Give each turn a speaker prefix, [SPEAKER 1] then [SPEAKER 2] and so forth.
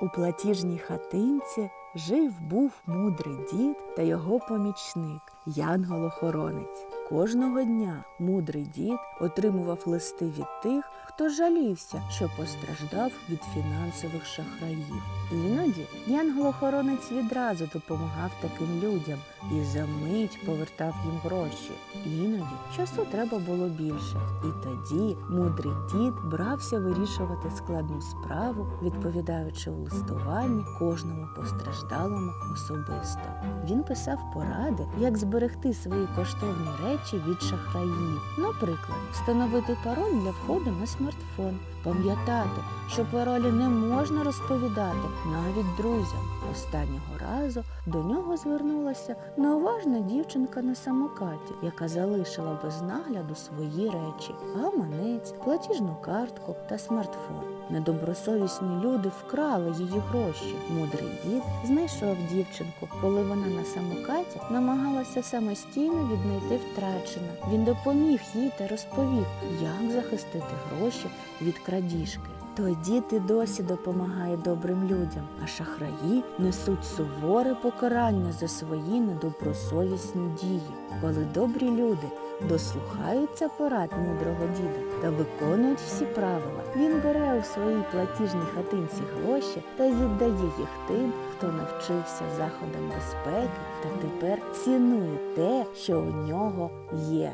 [SPEAKER 1] У платіжній хатинці жив був мудрий дід та його помічник Янгол-охоронець. Кожного дня мудрий дід отримував листи від тих, хто жалівся, що постраждав від фінансових шахраїв. Іноді янгол-охоронець відразу допомагав таким людям і за мить повертав їм гроші. Іноді часу треба було більше, і тоді мудрий дід брався вирішувати складну справу, відповідаючи у листуванні кожному постраждалому особисто. Він писав поради, як зберегти свої коштовні речі від шахраїв. Наприклад, встановити пароль для входу на смартфон, пам'ятати, що паролі не можна розповідати навіть друзям. Останнього разу до нього звернулася неуважна дівчинка на самокаті, яка залишила без нагляду свої речі: гаманець, платіжну картку та смартфон. Недобросовісні люди вкрали її гроші. Мудрий дід знайшов дівчинку, коли вона на самокаті намагалася самостійно віднайти втрачене. Він допоміг їй та розповів, як захистити гроші від крадіжки. Той і досі допомагає добрим людям, а шахраї несуть суворе покарання за свої недобросовісні дії. Коли добрі люди дослухаються порад мудрого діда та виконують всі правила, він бере у своїй платіжній хатинці гроші та віддає їх тим, хто навчився заходам безпеки та тепер цінує те, що у нього є.